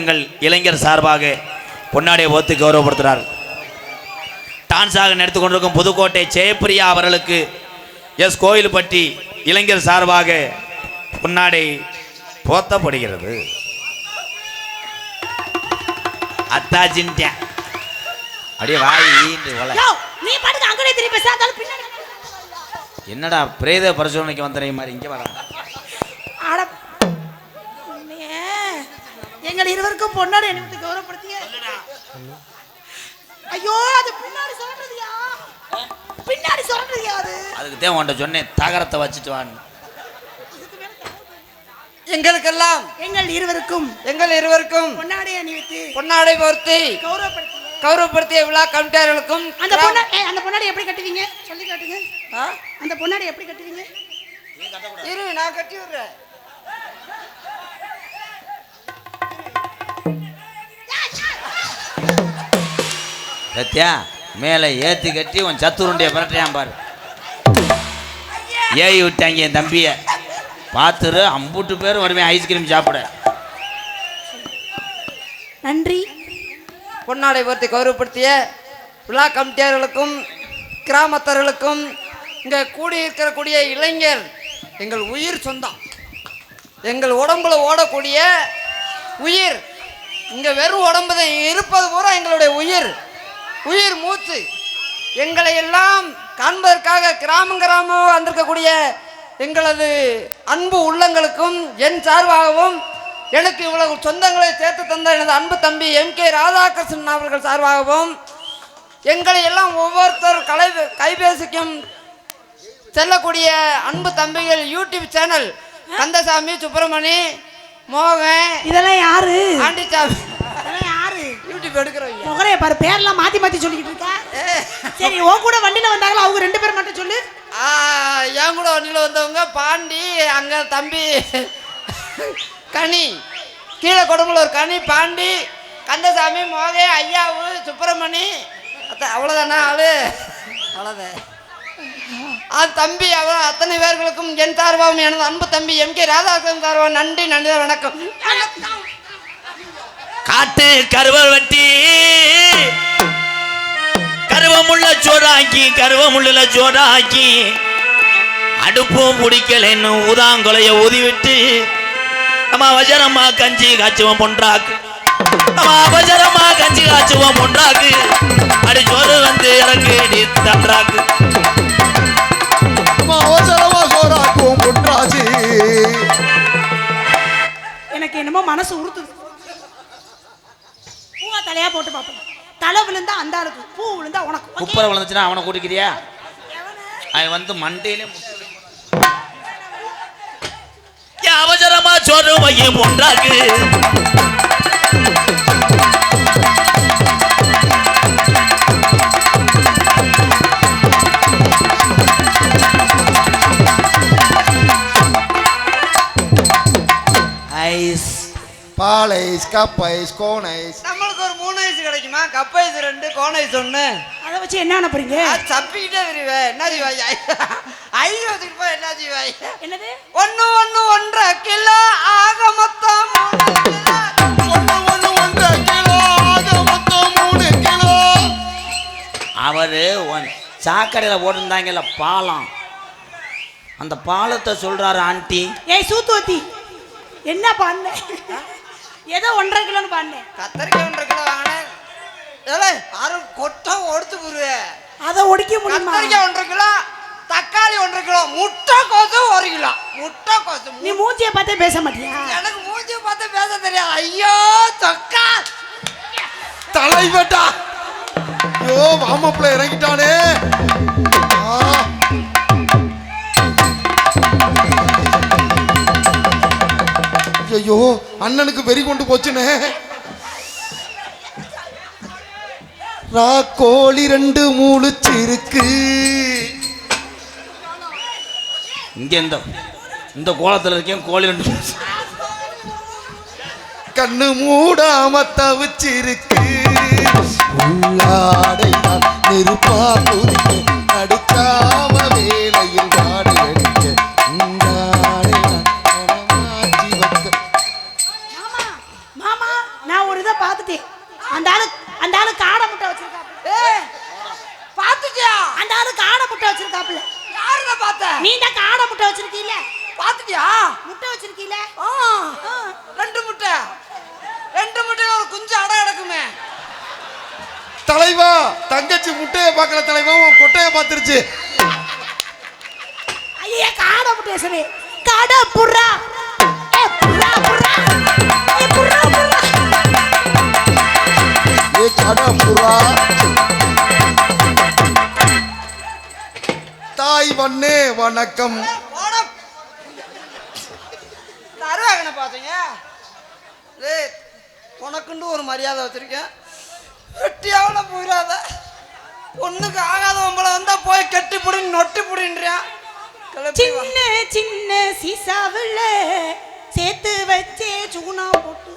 எங்கள் இளைஞர் சார்பாக பொன்னாடை ஓத்து கௌரவப்படுத்துகிறார். டான்ஸாக நடத்தி கொண்டிருக்கும் புதுக்கோட்டை ஜெயப்பிரியா அவர்களுக்கு எஸ் கோயில்பட்டி இளைஞர் சார்பாக பொன்னாடை போத்தப்படுகிறது. அத்தாச்சின்ட்டேன் அப்படியே வாய் ஈண்டு ஒலை. யோ, நீ பாட்டுக்கு அங்கனே திரும்பி பேசாதாலும் பின்னாடி. என்னடா பிரேத பரிசோதனைக்கு வந்த மாதிரி இங்கே வர இருவருக்கும் பொன்னாடி அணிவித்து கௌரவப்படுத்திய. ஐயோ அது பின்னாடி சொல்றதுயா பின்னாடி சொல்றதுயா அது? அதுக்கு தான் உன்ட்ட சொன்னேன் தகரத்தை வச்சுட்டு வான்னு. எங்களுக்கெல்லாம் எங்கள் இருவருக்கும் எங்கள் இருவருக்கும் பொன்னாடி அணிவித்து பொன்னாடை போர்த்தி கௌரவப்படுத்திய. கௌரவப்படுத்திய விழா கமிட்டியாளர்களுக்கும் அந்த பொண்ணா அந்த பொன்னாடி எப்படி கட்டுவீங்க? சொல்லி காட்டுங்க? அந்த பொன்னாடி எப்படி கட்டுவீங்க? இரு நான் கட்டி விடுறேன். சத்யா மேலே ஏற்றி கட்டி உன் சத்துருண்டிய பரட்டையான் பாரு. ஏறி விட்டாங்க என் தம்பியை. பார்த்துரு அம்புட்டு பேரும் வருவேன் ஐஸ்கிரீம் சாப்பிட. நன்றி. பொன்னாடை போர்த்தி கௌரவப்படுத்திய விழா கமிட்டியாளர்களுக்கும் கிராமத்தர்களுக்கும் இங்கே கூடியிருக்கிறக்கூடிய இளைஞர் எங்கள் உயிர் சொந்தம். எங்கள் உடம்புல ஓடக்கூடிய உயிர். இங்கே வெறும் உடம்பு தான் இருப்பது பூரா எங்களுடைய உயிர். உயிர் மூச்சு. எங்களை எல்லாம் காண்பதற்காக கிராமம் கிராமம் வந்திருக்கக்கூடிய எங்களது அன்பு உள்ளங்களுக்கும் என் சார்பாகவும் எனக்கு இவ்வளவு சொந்தங்களை சேர்த்து தந்த எனது அன்பு தம்பி எம் கே ராதாகிருஷ்ணன் அவர்கள் சார்பாகவும் எங்களை எல்லாம் ஒவ்வொருத்தர் கலை கைபேசிக்கும் செல்லக்கூடிய அன்பு தம்பிகள் யூடியூப் சேனல் கந்தசாமி சுப்பிரமணி மோகன் இதெல்லாம் யாரு? ஆண்டிச்சாமி எடுக்கிறவங்க முகரைய பாரு பேர்லாம் மாத்தி மாத்தி சொல்லிக்கிட்டு இருக்கா? சரி உன் கூட வண்டியில வந்தாங்களா? அவங்க ரெண்டு பேர் மட்டும் சொல்லு. என் கூட வண்டியில் வந்தவங்க பாண்டி அங்கே தம்பி கனி. கீழே கொடும்புல ஒரு கனி பாண்டி கந்தசாமி மோகே ஐயாவு சுப்பிரமணி. அவ்வளோதானா ஆளு? அவ்வளோதான் ஆ தம்பி அவ அத்தனை பேர்களுக்கும் என் சார்பாகவும் எனது அன்பு தம்பி எம் கே ராதாகிருஷ்ணன் சார்பாக நன்றி நன்றி வணக்கம். காட்டு கருவல் வெட்டி. கருவமுள்ள சோறாக்கி கருவமுள்ள சோறாக்கி. அடுப்பும் பிடிக்கலன்னு ஊதாங்கொலைய ஊதிவிட்டு நம்ம அவசரமா கஞ்சி காய்ச்சுவோம் பொன்றாக்கு. நம்ம அவசரமா கஞ்சி காய்ச்சுவோம் பொன்றாக்கு. அடி சோறு வந்து இறங்கு நீ தன்றாக்கு. அவசரமா சோறாக்குவோம் பொன்ராஜி எனக்கு என்னமோ மனசு உறுத்துது. தலையா போட்டு பார்ப்போம். தலை விழுந்தா அந்த ஆளுக்கு பூ விழுந்தா உனக்கு? குப்பரை விழுந்துச்சுன்னா அவனை கூட்டிக்கிறியா? அவன் வந்து மண்டையிலே அவசரமா சோறு வையும் பொன்றாக்கு ஐஸ் பால் ice cup ice cone ice ice கிடைக்குமா கப் ஐஸ் ரெண்டு கோன் ஐஸ் ஒன்று அதை வச்சு என்ன பண்ண போறீங்க சப்பிக்கிட்டே வருவேன் என்ன செய்வாய் ஐஸ் வச்சுட்டு போய் என்ன செய்வாய் என்னது? ஒன்று ஒன்று ஒன்றரை கிலோ ஆக மொத்தம் ஒண்ணு ஒண்ணு ஒன்றரை கிலோ ஆக மொத்தம் மூணு கிலோ. அவரு ஒன் சாக்கடையில் போட்டிருந்தாங்கல்ல பாலம். அந்த பாலத்தை சொல்றாரு ஆண்டி. ஏய் சூத்துவத்தி என்ன பண்ண ஏதோ ஒன்றரை கிலோன்னு பண்ணேன் கத்தரிக்காய் ஒன்றரை கிலோ வாங்கினேன். ஏலே யாரும் கொட்டம் ஒடுத்து போடுவேன் அதை ஒடிக்க முடியுமா? கத்தரிக்காய் ஒன்றரை கிலோ தக்காளி ஒன்றரை கிலோ முட்டை கோசு ஒரு கிலோ. முட்டை கோசு நீ மூஞ்சியை பார்த்தே பேச மாட்டியா? எனக்கு மூஞ்சி பார்த்து பேச தெரியாது. ஐயோ தொக்கா. தலைவட்டா ஐயோ மாமாப்புல இறங்கிட்டானே. ஐயோ அண்ணனுக்கு வெறி கொண்டு போச்சுனே. கோழி ரெண்டு மூளுச்சிருக்கு. இங்க இந்த இந்த கோலத்தில் இருக்கேன் கோழி ரெண்டு கண்ணு மூடாம தவிச்சிருக்கு. உள்ளாடை நெருப்பா குதிக்க தலைவா தங்கச்சி முட்டைய பார்க்கல தலைவா உன் கொட்டைய பார்த்துருச்சு. ஐயா காடை முட்டை சரி காடை புறா. ஏ புறா புறா. ஏ புறா புறா. ஏ கடா புறா. தாய் வண்ணே வணக்கம். அருவாகனை பார்த்தீங்க உனக்குண்டு ஒரு மரியாதை வச்சிருக்கேன். வெட்டியாவில் போயிடாத ஒண்ணுக்கு ஆகாத உங்களை வந்தா போய் கெட்டி புடின்னு நொட்டி புடின்றியான். சின்ன சின்ன சீசாவில் சேர்த்து வச்சே சூனா போட்டு.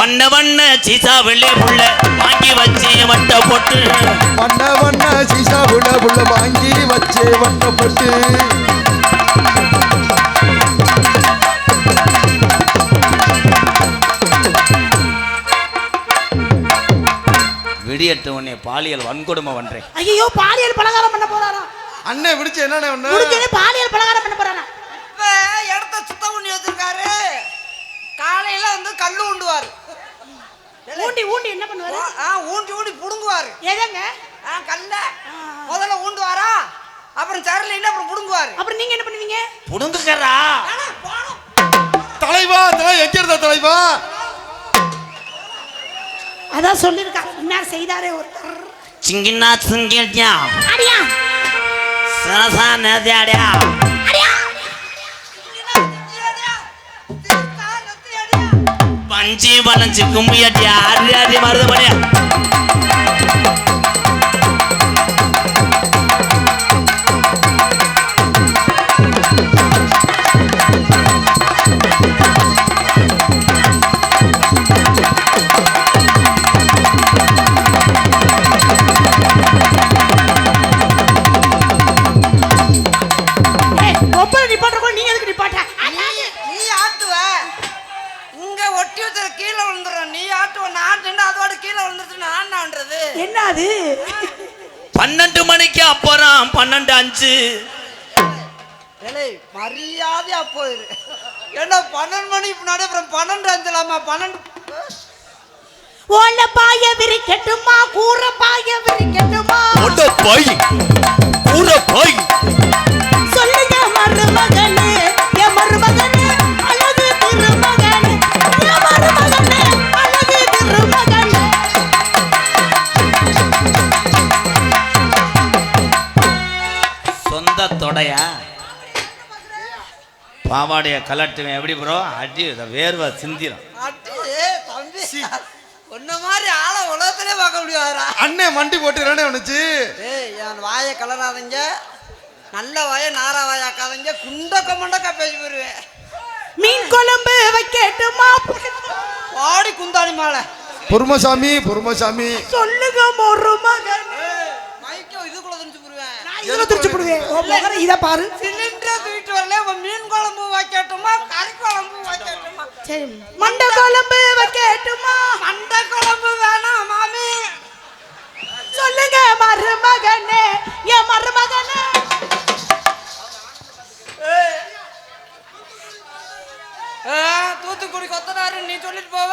வண்ண வண்ண சீசா வெள்ளை புள்ள வாங்கி வச்சு வட்ட போட்டு. வண்ண வண்ண சீசா புள்ள புள்ள வாங்கி வச்சே வட்டப்பட்டு விடியட்டு உன்னை பாலியல் வன்கொடுமை பண்றேன். ஐயோ பாலியல் பலகாரம் பண்ண போறாரா? அண்ணே விடிச்சு என்னண்ணே ஒண்ணு? பாலியல் பலகாரம் பண்ண போறாரா? இப்ப இடத்த சுத்தம் பண்ணி வச்சிருக்காரு. காலையில வந்து கல்லு உண்டுவாரு ஊண்டி ஊண்டி என்ன பண்ணுவாரு? ஆ ஊண்டி ஊண்டி புடுங்குவாரு. எதங்க? ஆ கல்ல. முதல்ல ஊண்டுவாரா? அப்புறம் சரலைன்னா அப்புறம் புடுங்குவாரு. அப்புறம் நீங்க என்ன பண்ணுவீங்க? புடுங்குக்கறா? தலைவா தலை எங்க இருந்தா தலைவா? அதான் சொல்லியிருக்காங்க என்ன செய்தாரே ஒருத்தர். சிங்கின்னா சிங்கிட்டியா அடியா. சரசா நேதியாடியா பஞ்சி பலஞ்சி கும்மியட்டியா அரி அரி மருது பண்ணியா என்ன அது பன்னெண்டு மணிக்கு அப்புறம் பன்னெண்டு அஞ்சு. ஏலே மரியாதையா போயிரு ஏன்னா பன்னெண்டு மணிக்கு முன்னாடி அப்புறம் பன்னெண்டு அஞ்சலாமா? பன்னெண்டு ஓல பாய விரிக்கட்டுமா? கூற பாய விரிக்கட்டுமா? ஒட்ட போய் கூற போய். பாவாடைய கலட்டுவேன். எப்படி ப்ரோ அடி இத வேர்வை சிந்திரும். உன்ன மாதிரி ஆளை உலகத்திலே பார்க்க முடியாதுடா. அண்ணே மண்டி போட்டு என்னண்ணே ஒண்ணுச்சு ஏய் என் வாயை கலராதீங்க. நல்ல வாயை நாரா வாயாக்காதீங்க குண்டக்க மண்டக்கா பேசி போயிருவேன். மீன் குழம்பு வைக்கட்டுமா பாடி குந்தாணி மாலை. பொறுமசாமி பொறுமசாமி. சொல்லுங்க மருமகனே மைக்கம் இதுக்குள்ள திணிச்சு போயிருவேன். நான் இதுல திருச்சி போடுவேன். மகனை இதை பாரு சிலிண்டரை தூக்கிட்டு வரல இப்ப மீன் குழம்பு வைக்கட்டுமா கறி குழம்பு வைக்கட்டுமா சரி. மண்டை குழம்பு வைக்கட்டுமா மண்டை குழம்பு வேணாம் மாமி. சொல்லுங்க மருமகனே. என் மருமகனே. தூத்துக்குடி கொத்தனாரு நீ சொல்லிட்டு போவ?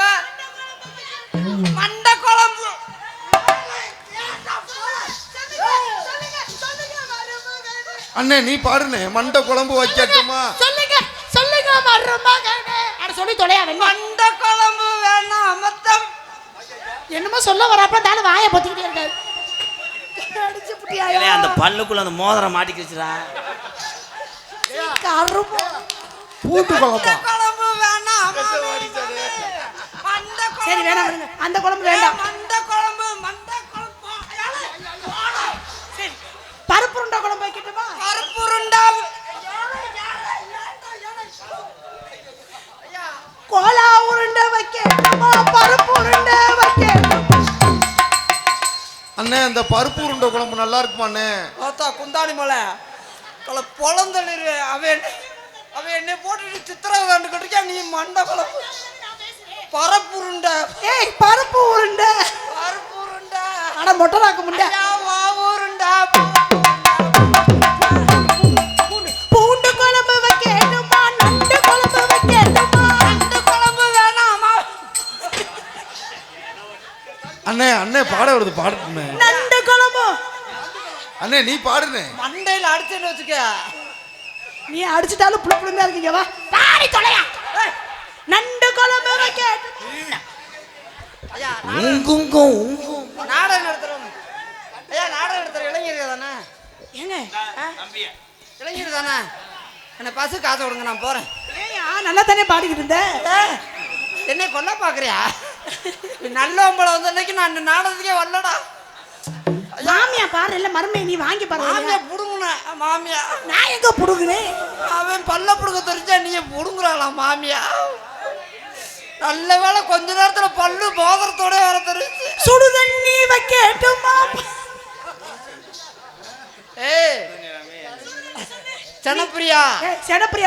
மண்டை குழம்பு. அண்ணே நீ பாடுனே மண்டை குழம்பு வைக்கட்டுமா? சொல்லுங்க சொல்லுங்க மருமகனே. அட சொல்லி தொலையா மண்டை குழம்பு வேணாம் மொத்தம் என்னமோ சொல்ல வரப்ப தான வாயை பொத்திக்கிட்டே இருக்காரு. அடிச்சு புட்டியா? அந்த பல்லுக்குள்ள அந்த மோதிரம் மாட்டிக்கிச்சுடா கருப்பு பூட்டு குழம்பா? குழம்பு வேணாம். சரி வேணாம். அந்த குழம்பு வேண்டாம். மண்டை குழம்பு மண்டை குழம்பு. சரி பருப்பு உருண்டை குழம்பு வைக்கட்டுமா? பருப்பு உருண்டா கோலா உருண்டை வைக்கட்டுமா பருப்பு உருண்டை வைக்கட்டுமா அண்ணே அந்த பருப்பு உருண்டை குழம்பு நல்லா இருக்குமா அண்ணே? பார்த்தா குந்தாணி மலை. கல பொழந்தளிரு அவன் என்ன- அவன் என்னை போட்டுட்டு சித்திரவை கண்டுக்கிட்டு இருக்கா நீ மண்டை குழம்பு? பரப்புருண்டை ஏய் பருப்பு உருண்டை. பரப்புருண்டை அட மொட்டலாக்க முண்டை. ஐயா அண்ணே அண்ணே பாட வருது பாடுனே நண்டு குழம்பு. அண்ணே நீ பாடுனே மண்டையில் அடிச்சுன்னு வச்சுக்க. நீ அடிச்சிட்டாலும் புளு புளுந்தா இருக்கீங்க வா. பாடி தொலையா. நண்டு குழம்பு வைக்கணுமா ஐயா உங்குங்கும் உங்கும் நாடகம் நடத்துறோம் ஐயா நாடகம் நடத்துற இளைஞர்கள் தானே? ஏங்க? இளைஞர் தானே? என்னை பசு காசு கொடுங்க நான் போறேன். ஏயா நல்லா தானே பாடிக்கிட்டு இருந்த? ஏய், என்னை கொல்ல பாக்குறியா நல்லவம்பளம் வந்த அன்னைக்கு நான் இந்த நாடகத்துக்கே வரலடா. மாமியா பாரு இல்ல மருமை நீ வாங்கி பாரு. மாமியா புடுங்குன மாமியா. நான் எங்க புடுங்குனேன் அவன் பல்ல புடுங்க தெரிஞ்சா நீ புடுங்குறாளா மாமியா. நல்ல வேளை கொஞ்ச நேரத்துல பல்லு போதரத்தோட வர தெரிஞ்சு. சுடு தண்ணி வைக்கட்டுமா ஏய் சனப்பிரியா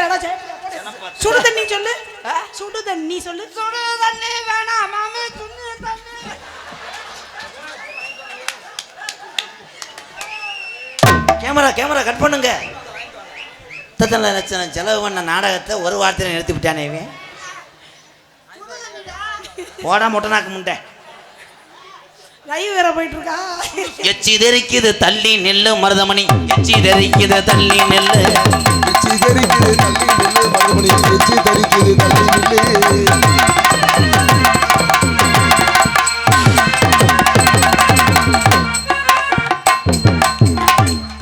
போடு. சுடு தண்ணி சொல்லு. சுடு தண்ணி சொல்லு. சுடு தண்ணி வேணாம் மாமி. சுடு தண்ணி. கேமரா கேமரா கட் பண்ணுங்க. இத்தனை லட்சம் செலவு பண்ண நாடகத்தை ஒரு வாரத்தில் நிறுத்தி விட்டானே இவன். போடா மொட்டனாக்கு முண்டை லைவ் வேற போயிட்டு இருக்கா எச்சி தெரிக்குது தள்ளி நெல்லு மருதமணி. எச்சி தெரிக்குது தள்ளி நெல்லு. எச்சி தரிக்குது தள்ளி நில்லு மறுபடி எச்சி தரிக்குது தள்ளி நில்லு.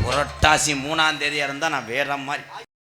புரட்டாசி மூணாம் தேதியா இருந்தா நான் வேற மாதிரி.